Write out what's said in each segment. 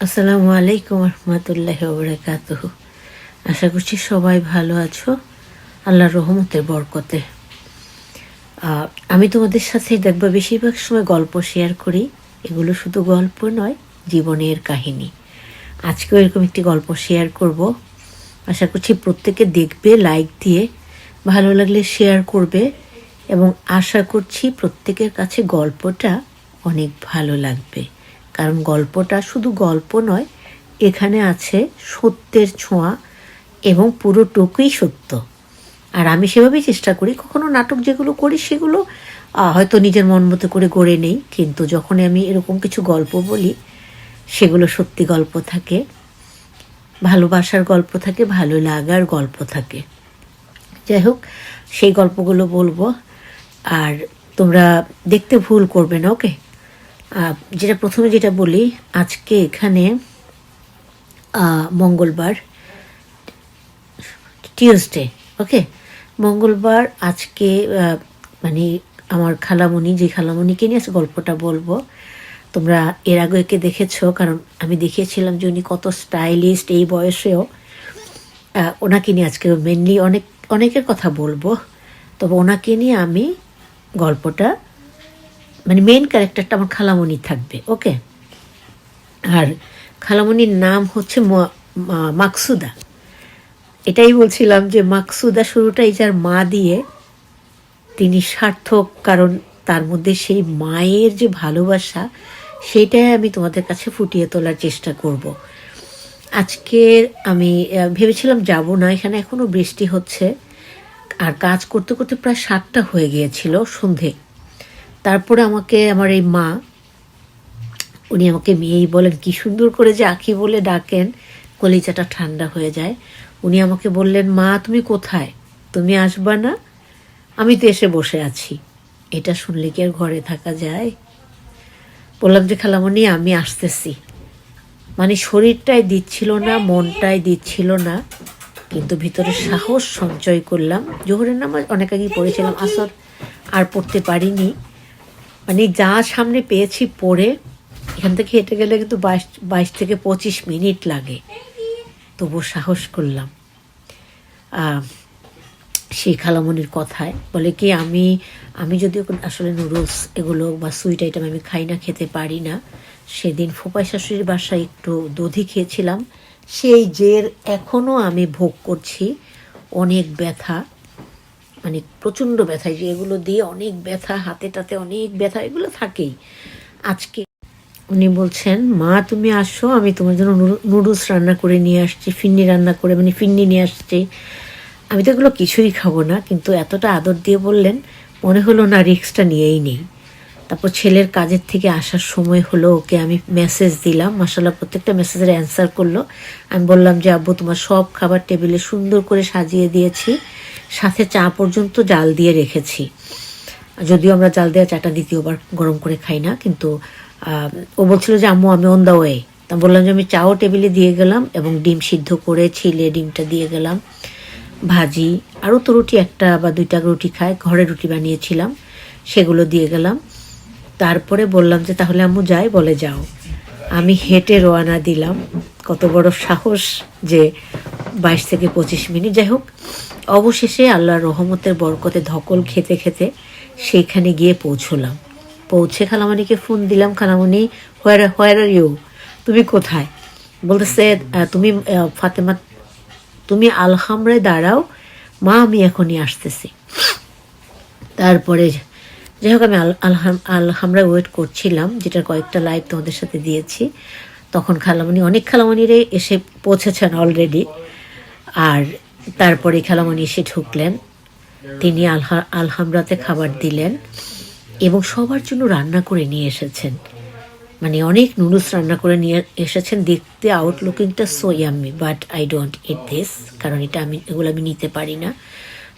আসসালামু আলাইকুম রহমতুল্লাহ বরকাত আশা করছি সবাই ভালো আছো। আল্লাহর রহমতের বরকতে। আমি তোমাদের সাথে দেখবা বেশিরভাগ সময় গল্প শেয়ার করি। এগুলো শুধু গল্প নয়, জীবনের কাহিনী। আজকেও এরকম একটি গল্প শেয়ার করব। আশা করছি প্রত্যেকে দেখবে লাইক দিয়ে। ভালো লাগলে শেয়ার করবে। এবং আশা করছি প্রত্যেকের কাছে গল্পটা অনেক ভালো লাগবে। কারণ গল্পটা শুধু গল্প নয়, এখানে আছে সত্যের ছোঁয়া এবং পুরোটুকুই সত্য। আর আমি সেভাবেই চেষ্টা করি, কখনো নাটক যেগুলো করি সেগুলো হয়তো নিজের মন মতো করে গড়ে নেই, কিন্তু যখন আমি এরকম কিছু গল্প বলি, সেগুলো সত্যি গল্প থাকে, ভালোবাসার গল্প থাকে, ভালো লাগার গল্প থাকে। যাই হোক, সেই গল্পগুলো বলব, আর তোমরা দেখতে ভুল করবে না, ওকে? যেটা প্রথমে যেটা বলি, আজকে এখানে মঙ্গলবার টিউসডে ওকে মঙ্গলবার আজকে মানে আমার খালামণি, যে খালামণিকে নিয়ে গল্পটা বলব, তোমরা এর আগে একে দেখেছ, কারণ আমি দেখিয়েছিলাম যে উনি কত স্টাইলিস্ট, এই বয়সেও ওনাকে নিয়ে আজকে মেনলি অনেক, অনেকের কথা বলব, তবে ওনাকে নিয়ে আমি গল্পটা মানে মেন ক্যারেক্টারটা আমার খালামণি থাকবে ওকে আর খালামণির নাম হচ্ছে মাকসুদা। এটাই বলছিলাম যে মাকসুদা শুরুটাই যার মা দিয়ে তিনি সার্থক, কারণ তার মধ্যে সেই মায়ের যে ভালোবাসা, সেটাই আমি তোমাদের কাছে ফুটিয়ে তোলার চেষ্টা করব। আজকে আমি ভেবেছিলাম যাব না, এখানে এখনও বৃষ্টি হচ্ছে। আর কাজ করতে করতে প্রায় সাতটা হয়ে গিয়েছিল সন্ধে। তারপরে আমাকে, আমার এই মা, উনি আমাকে মেয়েই বলেন, কি সুন্দর করে যে আঁকি বলে ডাকেন, কলিজাটা ঠান্ডা হয়ে যায়। উনি আমাকে বললেন, মা, তুমি কোথায়? তুমি আসবা না? আমি তো এসে বসে আছি। এটা শুনলে কি আর ঘরে থাকা যায়? বললাম যে, খালামণি, আমি আসতেছি। মানে শরীরটাই দিচ্ছিল না, মনটাই দিচ্ছিল না, কিন্তু ভিতরে সাহস সঞ্চয় করলাম। জোহরের নামাজ অনেক আগেই পড়েছিলাম, আসর আর পড়তে পারিনি। মানে যা সামনে পেয়েছি পড়ে, এখান থেকে হেঁটে গেলে কিন্তু বাইশ বাইশ থেকে পঁচিশ মিনিট লাগে। তবু সাহস করলাম। সেই খালামনির কথায়। বলে কি, আমি আমি কোন- আসলে নুডলস এগুলো বা সুইট আইটেম আমি খাই না, খেতে পারি না। সেদিন ফোপাই শাশুড়ির বাসায় একটু দধি খেয়েছিলাম। সেই জের এখনও আমি ভোগ করছি। অনেক ব্যথা। মানে প্রচণ্ড ব্যথা যে এগুলো দিয়ে অনেক ব্যথা, হাতে টাতে অনেক ব্যথা, এগুলো থাকেই। আজকে উনি বলছেন, মা, তুমি আসো, আমি তোমার জন্য নুডলস রান্না করে নিয়ে আসছি, ফিন্নি রান্না করে মানে ফিন্নি নিয়ে আসছি। আমি তো এগুলো কিছুই খাব না, কিন্তু এতটা আদর দিয়ে বললেন, মনে হলো না রিক্সটা নিয়েই নেই। তারপর ছেলের কাজের থেকে আসার সময় হলো ওকে আমি মেসেজ দিলাম। মাসাল্লাহ প্রত্যেকটা মেসেজের অ্যান্সার করল। আমি বললাম যে, আব্বু, তোমার সব খাবার টেবিলে সুন্দর করে সাজিয়ে দিয়েছি। সাথে চা পর্যন্ত জাল দিয়ে রেখেছি। যদিও আমরা জাল দেওয়া চাটা দ্বিতীয়বার গরম করে খাই না, কিন্তু ও বলছিল যে, আম্মু, আমি অন দ্য ওয়ে তা বললাম যে, আমি চাও টেবিলে দিয়ে গেলাম এবং ডিম সিদ্ধ করে ছিলে ডিমটা দিয়ে গেলাম। ভাজি, আরও তো রুটি একটা বা দুইটা রুটি খায়, ঘরে রুটি বানিয়েছিলাম, সেগুলো দিয়ে গেলাম। তারপরে বললাম যে, তাহলে আম্মু যাই, বলে যাও। আমি হেঁটে রওনা দিলাম। কত বড় সাহস যে বাইশ থেকে পঁচিশ মিনিট। যাই হোক, অবশেষে আল্লাহর রহমতের বরকতে ধকল খেতে খেতে সেইখানে গিয়ে পৌঁছলাম। পৌঁছে খালামণিকে ফোন দিলাম, খালামণি হোয়ার হোয়ার আর ইউ তুমি কোথায়? বলতেছে তুমি ফাতেমা, তুমি আলহামরায় দাঁড়াও। মা, আমি এখনই আসতেছি। তারপরে যাই হোক আমি আল আলহাম আলহামরা ওয়েট করছিলাম, যেটার কয়েকটা লাইভ তোমাদের সাথে দিয়েছি। তখন খালামণি, অনেক খালামণিরে এসে পৌঁছেছেন অলরেডি আর তারপরে খালামণি এসে ঢুকলেন। তিনি আলহা আলহামরাতে খাবার দিলেন এবং সবার জন্য রান্না করে নিয়ে এসেছেন। মানে অনেক নুডলস রান্না করে নিয়ে এসেছেন। দেখতে আউটলুকিংটা so yummy but I don't eat this কারণ এটা আমি এগুলো আমি নিতে পারি না।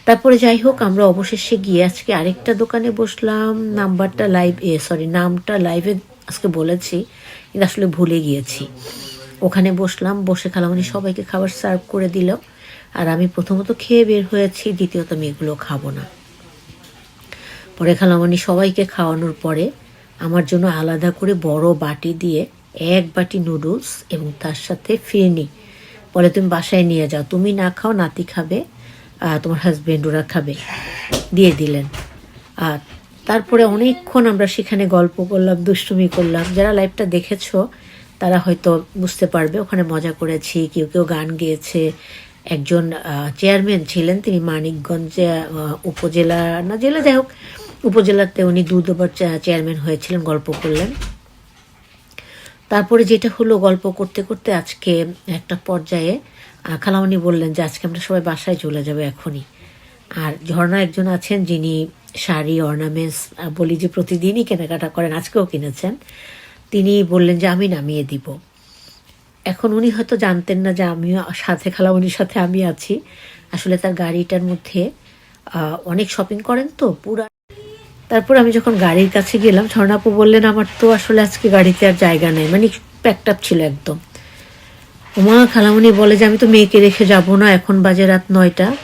তারপরে যাই হোক, আমরা অবশেষে গিয়ে আজকে আরেকটা দোকানে বসলাম। নাম্বারটা লাইভ এ সরি নামটা লাইভে আজকে বলেছি, কিন্তু আসলে ভুলে গিয়েছি। ওখানে বসলাম, বসে খালামণি সবাইকে খাবার সার্ভ করে দিল। আর আমি প্রথমত খেয়ে বের হয়েছি, দ্বিতীয়ত আমি এগুলো খাব না। পরে খালামণি সবাইকে খাওয়ানোর পরে আমার জন্য আলাদা করে বড় বাটি দিয়ে এক বাটি নুডলস এবং তার সাথে ফিরনি। বলে, তুমি বাসায় নিয়ে যাও। তুমি না খাও, নাতি খাবে। তোমার হাজবেন্ড ওরা খাবে। দিয়ে দিলেন। আর তারপরে অনেকক্ষণ আমরা সেখানে গল্প করলাম, দুষ্টুমি করলাম। যারা লাইভটা দেখেছ, তারা হয়তো বুঝতে পারবে। ওখানে মজা করেছি, কেউ কেউ গান গেয়েছে। একজন চেয়ারম্যান ছিলেন, তিনি মানিকগঞ্জে উপজেলা, না জেলা, যাই হোক, উপজেলাতে উনি দুবার চেয়ারম্যান হয়েছিলেন, গল্প করলেন। তারপরে যেটা হলো গল্প করতে করতে আজকে একটা পর্যায়ে খালামণি বললেন যে, আজকে আমরা সবাই বাসায় চলে যাব এখনই। আর ঝর্ণা একজন আছেন যিনি শাড়ি, অর্নামেন্টস বলি যে প্রতিদিনই কেনাকাটা করেন, আজকেও কিনেছেন। তিনি বললেন যে, আমি নামিয়ে দিব। এখন উনি হয়তো জানতেন না যে, আমিও সাথে, খালামণির সাথে আমি আছি। আসলে তার গাড়িটার মধ্যে অনেক শপিং করেন তো, পুরা তারপর আমি যখন গাড়ির কাছে গেলাম ঝর্ণাপু বললেন, আমার তো আসলে আজকে গাড়িতে আর জায়গা নেই। মানে প্যাকড আপ ছিল একদম। উমা খালামণি বলে যে, আমি তো মেয়েকে রেখে যাব না, এখন বাজে রাত নয়টা।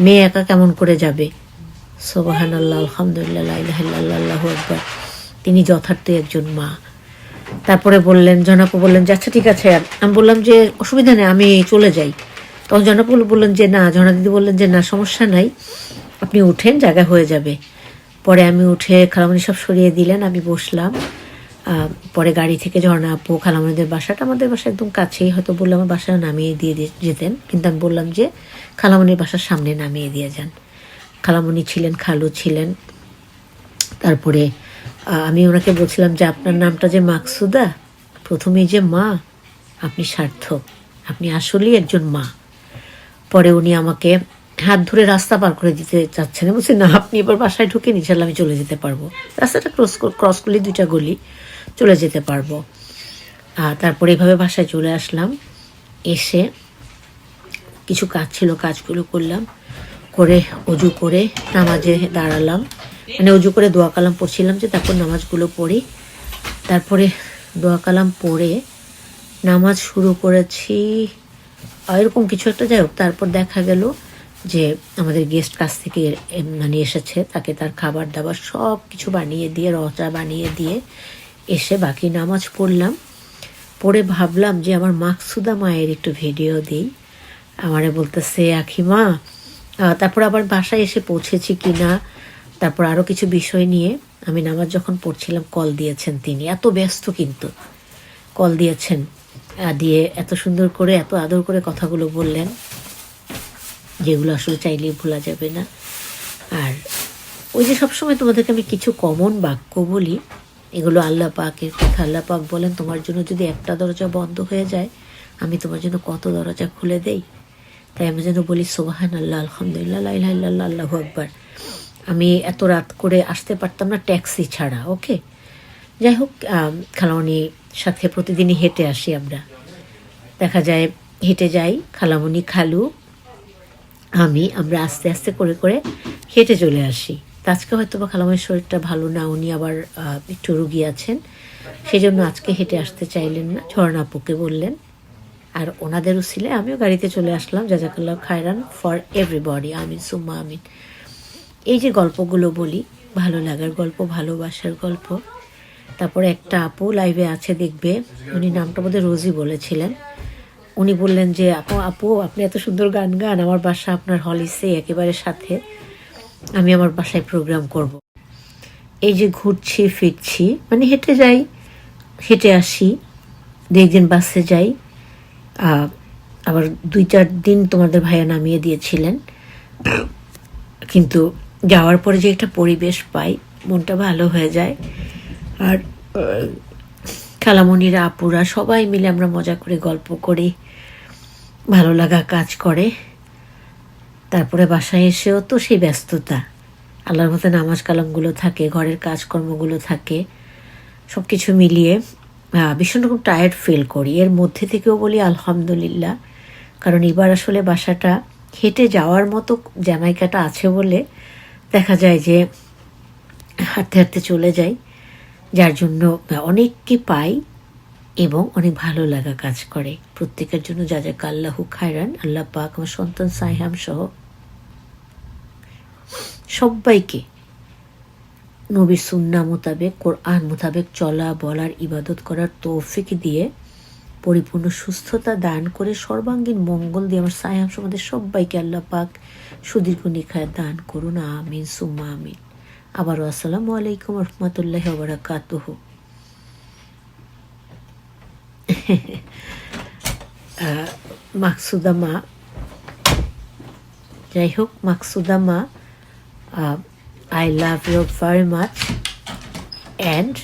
মেয়ে একা কেমন করে যাবে? সোবাহান আল্লাহ আলহামদুলিল্লাহ আল্লাহ আকবর। তিনি যথার্থ একজন মা। তারপরে বললেন জনাপু বললেন যে আচ্ছা ঠিক আছে। আমি বললাম যে, অসুবিধা নেই, আমি চলে যাই। তখন জনাপু বললেন যে, না। জনা দিদি বললেন যে, না, সমস্যা নাই। আপনি উঠেন, জায়গা হয়ে যাবে। পরে আমি উঠে খালামণি সব সরিয়ে দিলেন, আমি বসলাম। পরে গাড়ি থেকে ঝর্ণা, আপু, খালামণিদের বাসাটা আমাদের বাসা একদম কাছেই। হয়তো বললাম আমার বাসায় নামিয়ে দিয়ে যেতেন, কিন্তু আমি বললাম যে খালামণির বাসার সামনে নামিয়ে দিয়ে যান। খালামণি ছিলেন, খালু ছিলেন। তারপরে আমি ওনাকে বলছিলাম যে, আপনার নামটা যে মাকসুদা, প্রথমেই যে মা, আপনি সার্থক, আপনি আসলেই একজন মা। পরে উনি আমাকে হাত ধরে রাস্তা পার করে দিতে চাচ্ছেন। বলছি, না, আপনি এবার বাসায় ঢুকে নিচাল আমি চলে যেতে পারব। রাস্তাটা ক্রস ক্রস করলে দুইটা গলি। চলে যেতে পারব। আর তারপরে এভাবে বাসায় চলে আসলাম। এসে কিছু কাজ ছিল, কাজগুলো করলাম। করে, অজু করে নামাজে দাঁড়ালাম। মানে অজু করে দোয়া কালাম পড়ছিলাম যে তারপর নামাজগুলো পড়ি। তারপরে দোয়া কালাম পড়ে নামাজ শুরু করেছি। এরকম কিছু একটা, যাই হোক, তারপর দেখা গেল যে আমাদের গেস্ট কাছ থেকে মানে এসেছে। তাকে তার খাবার দাবার সব কিছু বানিয়ে দিয়ে রচা বানিয়ে দিয়ে এসে বাকি নামাজ পড়লাম। পড়ে ভাবলাম যে আমার মাকসুদা মায়ের একটু ভিডিও দিই। আমারে বলতেছে, আখিমা তারপর আবার বাসায় এসে পৌঁছেছি কি না? তারপর আরও কিছু বিষয় নিয়ে আমি নামাজ যখন পড়ছিলাম, কল দিয়েছেন তিনি। এত ব্যস্ত কিন্তু। কল দিয়েছেন দিয়ে এত সুন্দর করে, এত আদর করে কথাগুলো বললেন, যেগুলো আসলে চাইলেই ভোলা যাবে না। আর ওই যে সবসময় তোমাদেরকে আমি কিছু কমন বাক্য বলি এগুলো আল্লাহ পাকের কথা আল্লাহ পাক বলেন, তোমার জন্য যদি একটা দরজা বন্ধ হয়ে যায়, আমি তোমার জন্য কত দরজা খুলে দেই? তাই আমি যেন বলি সোবাহান আল্লাহ আলহামদুলিল্লাহ আল্লাহ আল্লাহ আকবার। আমি এত রাত করে আসতে পারতাম না ট্যাক্সি ছাড়া, ওকে? যাই হোক খালামণির সাথে প্রতিদিনই হেঁটে আসি আমরা। দেখা যায়, হেঁটে যাই, খালামণি খালু, আমি আমরা আস্তে আস্তে করে করে হেঁটে চলে আসি। তা আজকে হয়তো বা খালামের শরীরটা ভালো না, উনি আবার একটু রুগী আছেন। সেই জন্য আজকে হেঁটে আসতে চাইলেন না ঝর্ণা আপুকে বললেন। আর ওনাদেরও ছিলে আমিও গাড়িতে চলে আসলাম, জাজাকাল্লাহ খায়রান ফর এভরিবডি আমিন, সুম্মা আমিন। এই যে গল্পগুলো বলি, ভালো লাগার গল্প, ভালোবাসার গল্প। তারপরে একটা আপু লাইভে আছে, দেখবে, উনি নামটা বোধহয় রোজি বলেছিলেন। উনি বললেন যে, আপু আপু, আপনি এত সুন্দর গান গান, আমার বাসা আপনার হলিসে একেবারে সাথে। আমি আমার বাসায় প্রোগ্রাম করব। এই যে ঘুরছি, ফিরছি মানে হেঁটে যাই, হেঁটে আসি দু একদিন বাসে যাই। আবার দুই চার দিন তোমাদের ভাইয়া নামিয়ে দিয়েছিলেন। কিন্তু যাওয়ার পরে যে একটা পরিবেশ পাই, মনটা ভালো হয়ে যায়। আর খালামণিরা আপুরা সবাই মিলে আমরা মজা করে গল্প করি। ভালো লাগা কাজ করে। তারপরে বাসায় এসেও তো সেই ব্যস্ততা। আল্লাহর মতো নামাজ কালামগুলো থাকে, ঘরের কাজকর্মগুলো থাকে সব কিছু মিলিয়ে ভীষণ রকম টায়ার্ড ফিল করি। এর মধ্যে থেকেও বলি আলহামদুলিল্লাহ। কারণ এবার আসলে বাসাটা হেঁটে যাওয়ার মতো জ্যামাইকাটা আছে বলে দেখা যায় যে হাঁটতে হাঁটতে চলে যাই। যার জন্য অনেককে পাই এবং অনেক ভালো লাগা কাজ করে। প্রত্যেকের জন্য যা যা আল্লাহু খায়রান, আল্লাহ পাক আমার সন্তান সাইহাম সহ সবাইকে নবী সুন্না মোতাবেক, কোরআন মোতাবেক চলা, বলার, ইবাদত করার তৌফিক দিয়ে পরিপূর্ণ সুস্থতা দান করে সর্বাঙ্গীন মঙ্গল দিয়ে আমার সায়াম সমাজের সবাইকে আল্লাহ পাক সুদীর্ঘ নিখায় দান করুন। আমিন, সুম্মা আমিন। আবারও আসসালামু আলাইকুম রহমতুল্লাহ বারাকাতুহ। মাকসুদা মা যাই হোক মাকসুদা মা I love you very much and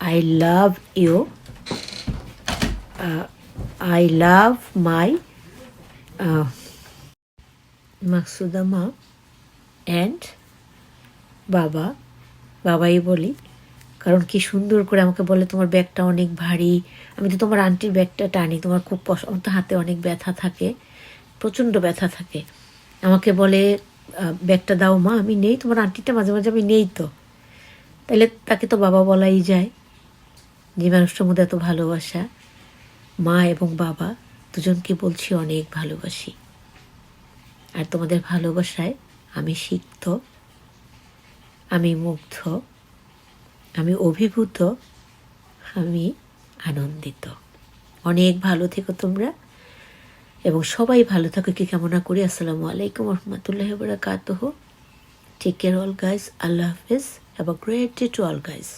I love you I love my Maksuda মা অ্যান্ড বাবা বাবাই বলি কারণ কি সুন্দর করে আমাকে বলে, তোমার ব্যাগটা অনেক ভারী। আমি তো তোমার আন্টির ব্যাগটা টানি। তোমার খুব পছন্দ হাতে অনেক ব্যথা থাকে, প্রচণ্ড ব্যথা থাকে। আমাকে বলে ব্যাগটা দাও মা, আমি নেই। তোমার আন্টিটা মাঝে মাঝে আমি নেই তো। তাহলে তাকে তো বাবা বলাই যায়। যে মানুষটার মধ্যে এত ভালোবাসা, মা এবং বাবা, দুজনকে বলছি অনেক ভালোবাসি। আর তোমাদের ভালোবাসায় আমি সিক্ত, আমি মুগ্ধ। আমি অভিভূত, আমি আনন্দিত। অনেক ভালো থেকো তোমরা, এবং সবাই ভালো থাকো, কি কামনা করি? আসসালামু আলাইকুম রহমতুল্লাহ বরাকাতহ take care all guys Allah Hafiz have a great day to all guys